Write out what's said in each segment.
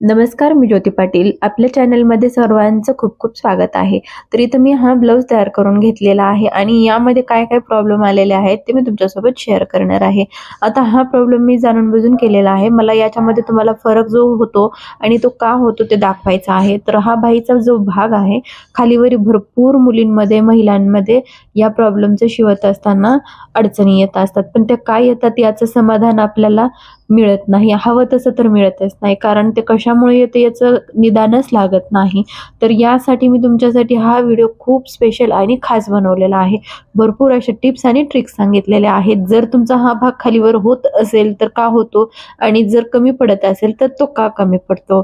नमस्कार मी ज्योती पाटील. आपल्या चॅनलमध्ये सर्वांचं खूप खूप स्वागत आहे. तर इथं मी हा ब्लाऊज तयार करून घेतलेला आहे आणि यामध्ये काय काय प्रॉब्लेम आलेले आहेत ते मी तुमच्यासोबत शेअर करणार आहे. आता हा प्रॉब्लेम मी जाणून बुजून केलेला आहे. मला याच्यामध्ये तुम्हाला फरक जो होतो आणि तो का होतो ते दाखवायचा आहे. तर हा बाईचा जो भाग आहे खालीवरी भरपूर मुलींमध्ये महिलांमध्ये या प्रॉब्लेमचं शिवत असताना अडचणी येत असतात. पण त्या काय येतात याचं समाधान आपल्याला मिळत नाही हवं तसं तर मिळतच नाही. कारण ते कशामुळे येते याचं निदानच लागत नाही. तर यासाठी मी तुमच्यासाठी हा व्हिडिओ खूप स्पेशल आणि खास बनवलेला आहे. भरपूर अशा टिप्स आणि ट्रिक्स सांगितलेल्या आहेत. जर तुमचा हा भाग खालीवर होत असेल तर का होतो? आणि जर कमी पडत असेल तर तो का कमी पडतो?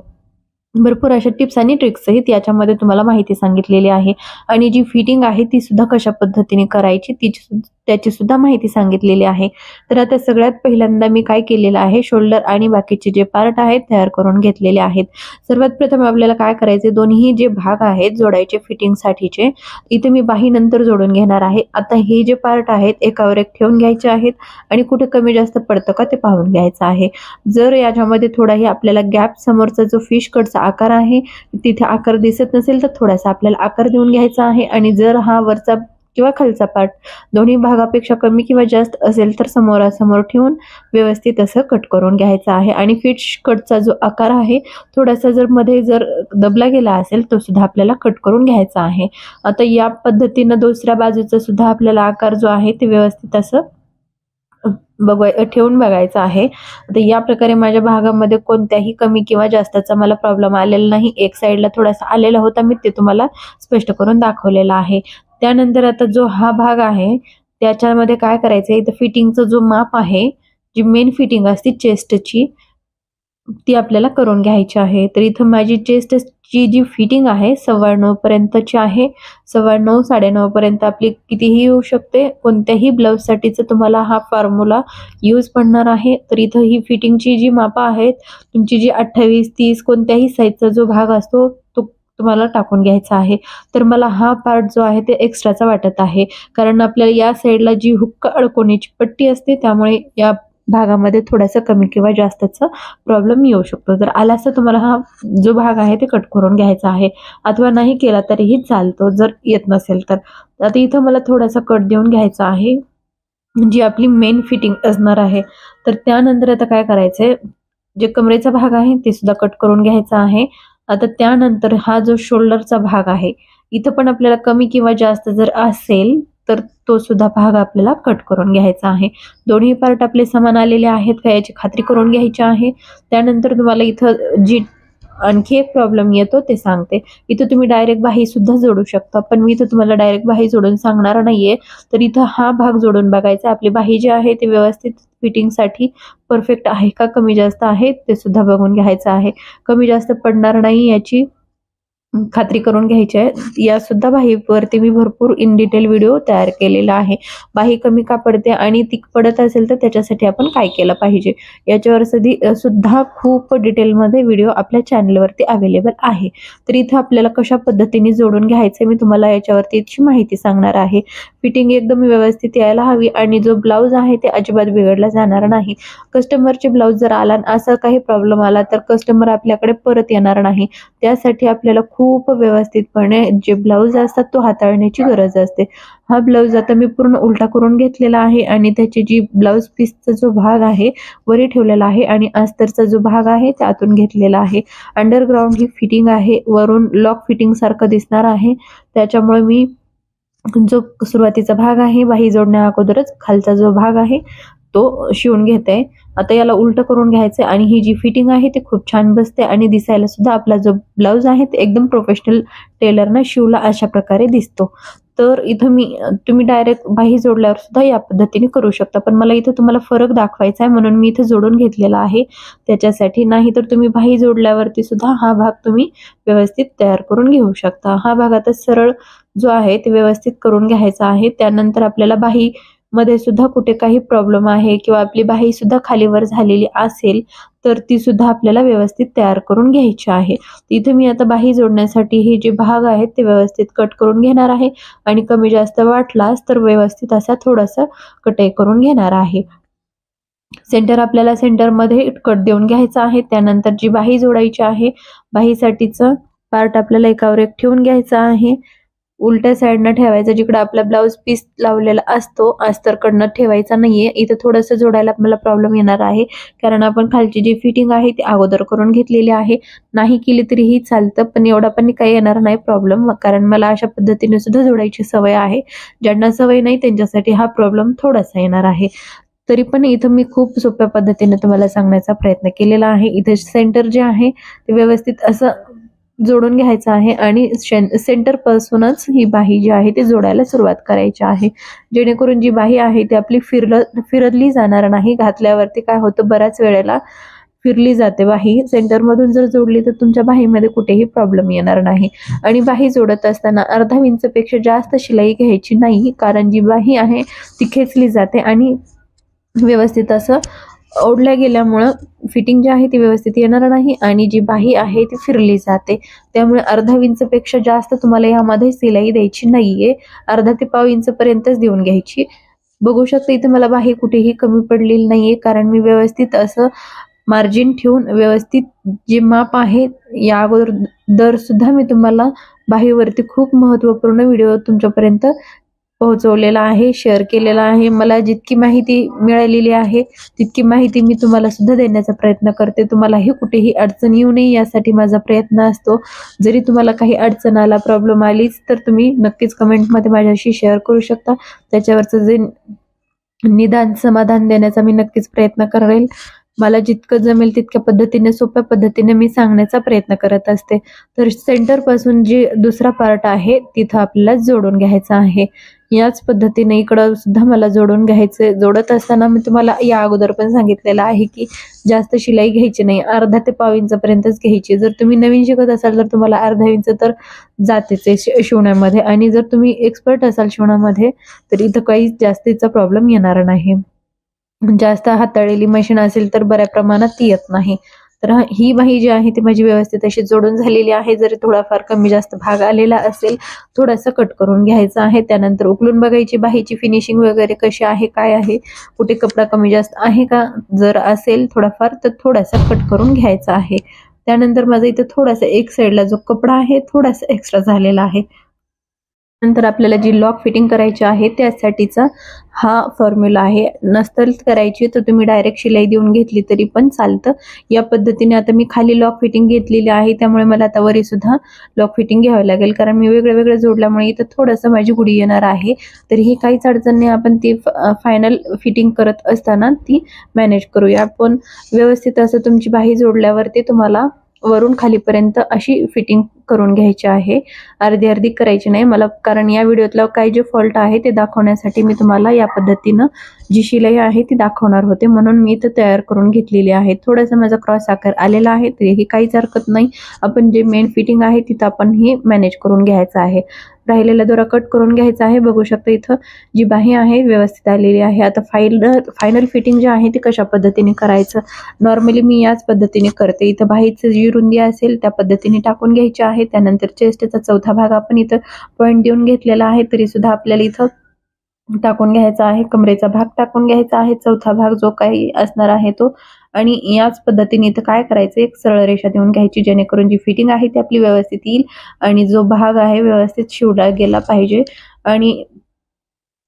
भरपूर अशा टिप्स आणि ट्रिक्स सहित याच्यामध्ये तुम्हाला माहिती सांगितलेली आहे. आणि जी फिटिंग आहे ती सुद्धा कशा पद्धतीने करायची तिची त्याची सुद्धा माहिती सांगितलेली आहे. तर आता सगळ्यात पहिल्यांदा मी काय केलेलं आहे? शोल्डर आणि बाकीचे जे पार्ट आहेत तयार करून घेतलेले आहेत. सर्वात प्रथम आपल्याला काय करायचे दोन्ही जे भाग आहेत जोडायचे फिटिंगसाठीचे इथे मी बाही नंतर जोडून घेणार आहे. आता हे जे पार्ट आहेत एकावर एक ठेवून घ्यायचे आहेत आणि कुठे कमी जास्त पडतं का ते पाहून घ्यायचं आहे. जर याच्यामध्ये थोडाही आपल्याला गॅप समोरचा जो फिश कटचा आकार आहे तिथे आकार दिसत नसेल तर थोडासा आपल्याला आकार देऊन घ्यायचा आहे. आणि जर हा वरचा किंवा खालचा पार्ट दोन्ही भागापेक्षा कमी किंवा जास्त असेल तर समोरासमोर ठेवून व्यवस्थित असं कट करून घ्यायचं आहे. आणि फिट कटचा जो आकार आहे थोडासा जर मध्ये जर दबला गेला असेल तो सुद्धा आपल्याला कट करून घ्यायचा आहे. आता या पद्धतीनं दुसऱ्या बाजूचा सुद्धा आपल्याला आकार जो आहे ते व्यवस्थित असं बघाय ठेवून बघायचं आहे. तर या प्रकारे माझ्या भागामध्ये कोणत्याही कमी किंवा जास्तचा मला प्रॉब्लेम आलेला नाही. एक साईडला थोडासा आलेला होता मी ते तुम्हाला स्पष्ट करून दाखवलेला आहे. त्यानंतर आता जो हा भाग आहे त्याच्यामध्ये काय करायचं आहे इथं फिटिंगचं जो माप आहे जी मेन फिटिंग असते चेस्टची ती आपल्याला करून घ्यायची आहे. तर इथं माझी चेस्टची जी फिटिंग आहे सव्वा नऊपर्यंतची आहे. सव्वा नऊ साडेनऊपर्यंत आपली कितीही येऊ शकते. कोणत्याही ब्लाऊजसाठीचं तुम्हाला हा फॉर्म्युला यूज पडणार आहे. तर इथं ही फिटिंगची जी मापं आहेत तुमची जी अठ्ठावीस तीस कोणत्याही साईजचा जो भाग असतो तो तुम्हाला टाकून घ्यायचा आहे. तर मला हा पार्ट जो आहे ते एक्स्ट्राचा वाटत आहे. कारण आपल्याला या साईडला जी हुक्का अडकवण्याची पट्टी असते त्यामुळे या भागामध्ये थोडासा कमी किंवा जास्तचा प्रॉब्लेम येऊ शकतो. तर आलासा तुम्हाला हा जो भाग आहे ते कट करून घ्यायचा आहे. अथवा नाही केला तरीही चालतो जर येत नसेल तर. आता इथं मला थोडासा कट देऊन घ्यायचा आहे. जी आपली मेन फिटिंग असणार आहे. तर त्यानंतर आता काय करायचं आहे जे कमरेचा भाग आहे ते सुद्धा कट करून घ्यायचा आहे. आता त्यानंतर हा जो शोल्डरचा भाग आहे इथं पण आपल्याला कमी किंवा जास्त जर असेल तर तो सुद्धा भाग आपल्याला कट करून घ्यायचा आहे. दोन्ही पार्ट आपले समान आलेले आहेत का याची खात्री करून घ्यायची आहे. त्यानंतर तुम्हाला इथं जी आणखी एक प्रॉब्लेम येतो ते सांगते. इथं तुम्ही डायरेक्ट बाही सुद्धा जोडू शकता पण मी इथं तुम्हाला डायरेक्ट बाही जोडून सांगणार नाहीये. तर इथं हा भाग जोडून बघायचा. आपली बाही जी आहे ते व्यवस्थित फिटिंगसाठी परफेक्ट आहे का कमी जास्त आहे ते सुद्धा बघून घ्यायचं आहे. कमी जास्त पडणार नाही याची खात्री करून घ्यायची आहे. या सुद्धा बाहीवरती मी भरपूर इन डिटेल व्हिडिओ तयार केलेला आहे. बाही कमी का पडते आणि ती पडत असेल तर त्याच्यासाठी आपण काय केलं पाहिजे? याच्यावर सधी सुद्धा खूप डिटेलमध्ये व्हिडिओ आपल्या चॅनलवरती अवेलेबल आहे. तर इथं आपल्याला कशा पद्धतीने जोडून घ्यायचं मी तुम्हाला याच्यावरती माहिती सांगणार आहे. फिटिंग एकदम व्यवस्थित यायला हवी आणि जो ब्लाऊज आहे ते अजिबात बिघडला जाणार नाही. कस्टमरचे ब्लाऊज जर आला असा काही प्रॉब्लेम आला तर कस्टमर आपल्याकडे परत येणार नाही. त्यासाठी आपल्याला खूप व्यवस्थितपणे जे ब्लाऊज असतात तो हाताळण्याची गरज असते. हा ब्लाऊज आता मी पूर्ण उलटा करून घेतलेला आहे आणि त्याची जी ब्लाऊज पीसचा जो भाग आहे वरी ठेवलेला आहे आणि अस्तरचा जो भाग आहे त्यातून घेतलेला आहे. अंडरग्राऊंड ही फिटिंग आहे वरून लॉक फिटिंग सारखं दिसणार आहे. त्याच्यामुळे मी जो सुरुवातीचा भाग आहे बाही जोडण्या अगोदरच खालचा जो भाग आहे तो शिवून घेते. आता याला उलट करून घ्यायचं आणि ही जी फिटिंग आहे ती खूप छान बसते आणि दिसायला सुद्धा आपला जो ब्लाऊज आहे ते एकदम प्रोफेशनल टेलरनं शिवला अशा प्रकारे दिसतो. तर इथं मी तुम्ही डायरेक्ट बाही जोडल्यावर सुद्धा या पद्धतीने करू शकता. पण मला इथं तुम्हाला फरक दाखवायचा आहे म्हणून मी इथं जोडून घेतलेला आहे. त्याच्यासाठी नाही तर तुम्ही बाही जोडल्यावरती सुद्धा हा भाग तुम्ही व्यवस्थित तयार करून घेऊ शकता. हा भाग आता सरळ जो आहे ते व्यवस्थित करून घ्यायचा आहे. त्यानंतर आपल्याला बाही मध्ये सुद्धा कुठे काही प्रॉब्लेम आहे किंवा आपली बाही सुद्धा खालीवर झालेली असेल तर ती सुद्धा आपल्याला व्यवस्थित तयार करून घ्यायची आहे. इथे मी आता बाही जोडण्यासाठी हे जे भाग आहेत ते व्यवस्थित कट करून घेणार आहे. आणि कमी जास्त वाटलास तर व्यवस्थित असा थोडासा कटई करून घेणार आहे. सेंटर आपल्याला सेंटरमध्ये कट देऊन घ्यायचा आहे. त्यानंतर जी बाही जोडायची आहे बाहीसाठीचं पार्ट आपल्याला एकावर एक ठेवून घ्यायचा आहे. उलट्या साईडनं ठेवायचा जिकडं आपला ब्लाऊज पीस लावलेला असतो अस्तरकडनं ठेवायचा नाहीये. इथं थोडंसं जोडायला मला प्रॉब्लेम येणार आहे. कारण आपण खालची जी फिटिंग आहे ती अगोदर करून घेतलेली आहे. नाही केली तरीही चालतं पण एवढा पण काही येणार नाही प्रॉब्लेम कारण मला अशा पद्धतीने सुद्धा जोडायची सवय आहे. ज्यांना सवय नाही त्यांच्यासाठी हा प्रॉब्लेम थोडासा येणार आहे. तरी पण इथं मी खूप सोप्या पद्धतीने तुम्हाला सांगण्याचा प्रयत्न केलेला आहे. इथे सेंटर जे आहे ते व्यवस्थित असं जोडून घ्यायचं आहे आणि सेंटर पासूनच ही बाही जी आहे ती जोडायला सुरुवात करायची आहे. जेणेकरून जी बाही आहे ती आपली फिरल फिरली जाणार नाही. घातल्यावरती काय होतं? बऱ्याच वेळेला फिरली जाते बाही. सेंटरमधून जर जोडली तर तुमच्या बाहीमध्ये कुठेही प्रॉब्लेम येणार नाही. आणि बाही जोडत असताना अर्धा इंचपेक्षा जास्त शिलाई घ्यायची नाही. कारण जी बाही आहे ती खेचली जाते आणि व्यवस्थित असं ओढल्या गेल्यामुळं फिटिंग जी आहे ती व्यवस्थित येणार नाही आणि जी बाही आहे ती फिरली जाते. त्यामुळे अर्धा इंचपेक्षा जास्त तुम्हाला यामध्ये सिलाई द्यायची नाहीये. अर्धा ते पाव इंचपर्यंतच देऊन घ्यायची. बघू शकता इथे मला बाही कुठेही कमी पडलेली नाहीये कारण मी व्यवस्थित असं मार्जिन ठेवून व्यवस्थित जे माप आहे या अगोदर दर सुद्धा मी तुम्हाला बाहीवरती खूप महत्त्वपूर्ण व्हिडिओ तुमच्यापर्यंत पोहोचवलेला आहे शेअर केलेला आहे. मला जितकी माहिती मिळालेली आहे तितकी माहिती मी तुम्हाला सुद्धा देण्याचा प्रयत्न करते. तुम्हालाही कुठेही अडचण येऊ नये यासाठी माझा प्रयत्न असतो. जरी तुम्हाला काही अडचण आला प्रॉब्लेम आलीच तर तुम्ही नक्कीच कमेंटमध्ये माझ्याशी शेअर करू शकता. त्याच्यावरचं जे निदान समाधान देण्याचा मी नक्कीच प्रयत्न करेल. मला जितकं जमेल तितक्या पद्धतीने सोप्या पद्धतीने मी सांगण्याचा प्रयत्न करत असते. तर सेंटरपासून जी दुसरा पार्ट आहे तिथं आपल्याला जोडून घ्यायचा आहे. याच पद्धतीने इकडं सुद्धा मला जोडून घ्यायचं. जोडत असताना मी तुम्हाला या अगोदर पण सांगितलेलं आहे की जास्त शिलाई घ्यायची नाही. अर्धा ते पाव इंचपर्यंतच घ्यायची. जर तुम्ही नवीन शिकत असाल तर तुम्हाला अर्धा इंच तर जातेच आहे शिवण्यामध्ये. आणि जर तुम्ही एक्सपर्ट असाल शिवण्यामध्ये तर इथं काही जास्तीचा प्रॉब्लेम येणार नाही. जास्त हाताळलेली मशीन असेल तर बऱ्या प्रमाणात ती येत नाही. तर ही बाही जी आहे ती माझी व्यवस्थित अशी जोडून झालेली आहे. जरी थोडाफार कमी जास्त भाग आलेला असेल थोडासा कट करून घ्यायचा आहे. त्यानंतर उकलून बघायची बाहीची फिनिशिंग वगैरे कशी आहे काय आहे कुठे कपडा कमी जास्त आहे का? जर असेल थोडाफार तर थोडासा कट करून घ्यायचा आहे. त्यानंतर माझा इथं थोडासा एक साईडला जो कपडा आहे थोडासा एक्स्ट्रा झालेला आहे. नंतर आपल्याला जी लॉक फिटिंग करायची आहे त्यासाठीचा हा फॉर्म्युला आहे. नसतल करायची तर तुम्ही डायरेक्ट शिलाई देऊन घेतली तरी पण चालतं. या पद्धतीने आता मी खाली लॉक फिटिंग घेतलेली आहे त्यामुळे मला आता वरी सुद्धा लॉक फिटिंग घ्यावं लागेल. कारण मी वेगळं वेगळं जोडल्यामुळे इथं थोडंसं माझी गुढी येणार आहे. तर ही काहीच अडचण नाही आपण ती फायनल फिटिंग करत असताना ती मॅनेज करूया. आपण व्यवस्थित असं तुमची बाही जोडल्यावरती तुम्हाला वरून खालीपर्यंत अशी फिटिंग करून घ्यायची आहे. अर्धी अर्धी करायची नाही. मला कारण या व्हिडिओतला काही जे फॉल्ट आहे ते दाखवण्यासाठी मी तुम्हाला या पद्धतीनं जी शिलाई आहे ती दाखवणार होते. म्हणून मी इथं तयार करून घेतलेली आहे. थोडंसं माझा क्रॉस आकार आलेला आहे तरीही काहीच हरकत नाही. आपण जे मेन फिटिंग आहे तिथं आपण हे मॅनेज करून घ्यायचं आहे. राहिलेला दोरा कट करून घ्यायचा आहे. बघू शकता इथं जी बाही आहे व्यवस्थित आलेली आहे. आता फाईल फायनल फिटिंग जे आहे ते कशा पद्धतीने करायचं? नॉर्मली मी याच पद्धतीने करते. इथं बाहीचं जी रुंदी असेल त्या पद्धतीने टाकून घ्यायची आहे. त्यानंतर चेस्टचा चौथा भाग आपण इथं पॉईंट देऊन घेतलेला आहे. तरी सुद्धा आपल्याला इथं टाकून घ्यायचा आहे कमरेचा भाग टाकून घ्यायचा आहे चौथा भाग जो काही असणार आहे तो. आणि याच पद्धतीने इथं काय करायचं एक सरळ रेषा देऊन घ्यायची जेणेकरून जी फिटिंग आहे ती आपली व्यवस्थित येईल आणि जो भाग आहे व्यवस्थित शिवला गेला पाहिजे. आणि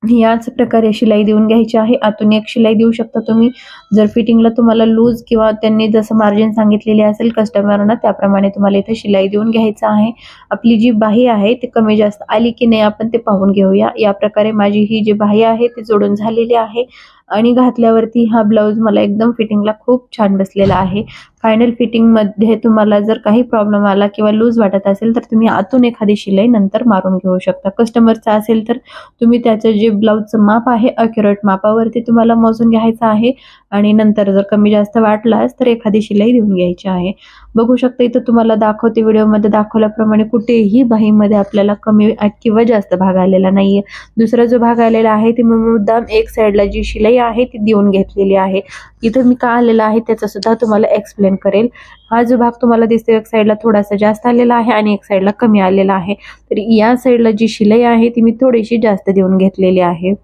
याच प्रकारे शिलाई देऊन घ्यायची आहे. आतून एक शिलाई देऊ शकता तुम्ही. जर फिटिंगला तुम्हाला लूज किंवा त्यांनी जसं मार्जिन सांगितलेले असेल कस्टमरना त्याप्रमाणे तुम्हाला इथे शिलाई देऊन घ्यायचं आहे. आपली जी बाही आहे ती कमी जास्त आली की नाही आपण ते पाहून घेऊया. या प्रकारे माझी ही जी बाही आहे ती जोडून झालेली आहे. आणि घातल्यावरती हा ब्लाऊज मला एकदम फिटिंगला खूप छान बसलेला आहे. फायनल फिटिंगमध्ये तुम्हाला जर काही प्रॉब्लेम आला किंवा लूज वाटत असेल तर तुम्ही आतून एखादी शिलाई नंतर मारून घेऊ शकता. कस्टमरचा असेल तर तुम्ही त्याचं जे ब्लाऊजचं माप आहे अक्युरेट मापावरती तुम्हाला मोजून घ्यायचं आहे. आणि नंतर जर कमी जास्त वाटलास तर एखादी शिलाई देऊन घ्यायची आहे. बघू शकता इथं तुम्हाला दाखवते व्हिडिओमध्ये दाखवल्याप्रमाणे कुठेही बाहीमध्ये आपल्याला कमी किंवा जास्त भाग आलेला नाहीये. दुसरा जो भाग आलेला आहे ती मुद्दाम एक साईडला जी शिलाई आहे ती देऊन घेतलेली आहे. इथं मी का आलेला आहे त्याचा सुद्धा तुम्हाला एक्सप्लेन करेल. हा जो भाग तुम्हाला दिसतो एक साईडला थोडासा जास्त आलेला आहे आणि एक साईडला कमी आलेला आहे. तर या साईडला जी शिलाई आहे ती मी थोडीशी जास्त देऊन घेतलेली आहे.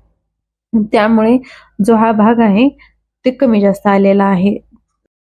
त्यामुळे जो हा भाग आहे ते कमी जास्त आलेलं आहे.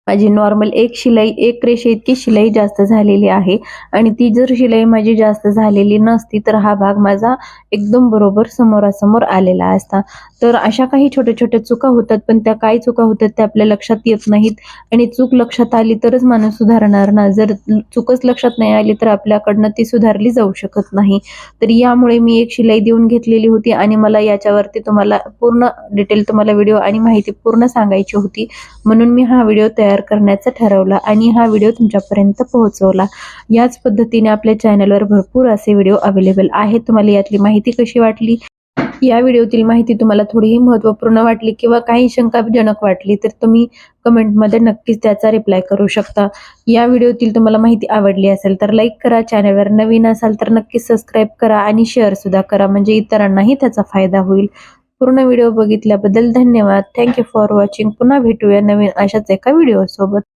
माझी नॉर्मल एक शिलाई एक रेषे इतकी शिलाई जास्त झालेली आहे. आणि ती जर शिलाई माझी जास्त झालेली नसती तर हा भाग माझा एकदम बरोबर समोरासमोर आलेला असता. तर अशा काही छोट्या छोट्या चुका होतात पण त्या काय चुका होतात त्या आपल्या लक्षात येत नाहीत. आणि चूक लक्षात आली तरच माणूस सुधारणार ना. जर चूकच लक्षात नाही आली तर आपल्याकडनं ती सुधारली जाऊ शकत नाही. तर यामुळे मी एक शिलाई देऊन घेतलेली होती आणि मला याच्यावरती तुम्हाला पूर्ण डिटेल तुम्हाला व्हिडिओ आणि माहिती पूर्ण सांगायची होती. म्हणून मी हा व्हिडिओ तयार करण्याचं ठरवला आणि हा व्हिडिओ तुमच्यापर्यंत पोहोचवला. याच पद्धतीने आपल्या चॅनलवर भरपूर असे व्हिडिओ अवेलेबल आहेत. तुम्हाला यातली माहिती कशी वाटली? या व्हिडिओतील माहिती तुम्हाला थोडीही महत्त्वपूर्ण वाटली किंवा काही शंकाजनक वाटली तर तुम्ही कमेंटमध्ये नक्कीच त्याचा रिप्लाय करू शकता. या व्हिडिओतील तुम्हाला माहिती आवडली असेल तर लाईक करा चॅनलवर नवीन असाल तर नक्कीच सबस्क्राईब करा आणि शेअर सुद्धा करा म्हणजे इतरांनाही त्याचा फायदा होईल. पूर्ण व्हिडिओ बघितल्याबद्दल धन्यवाद. थँक्यू फॉर वॉचिंग पुन्हा भेटूया नवीन अशाच एका व्हिडिओसोबत.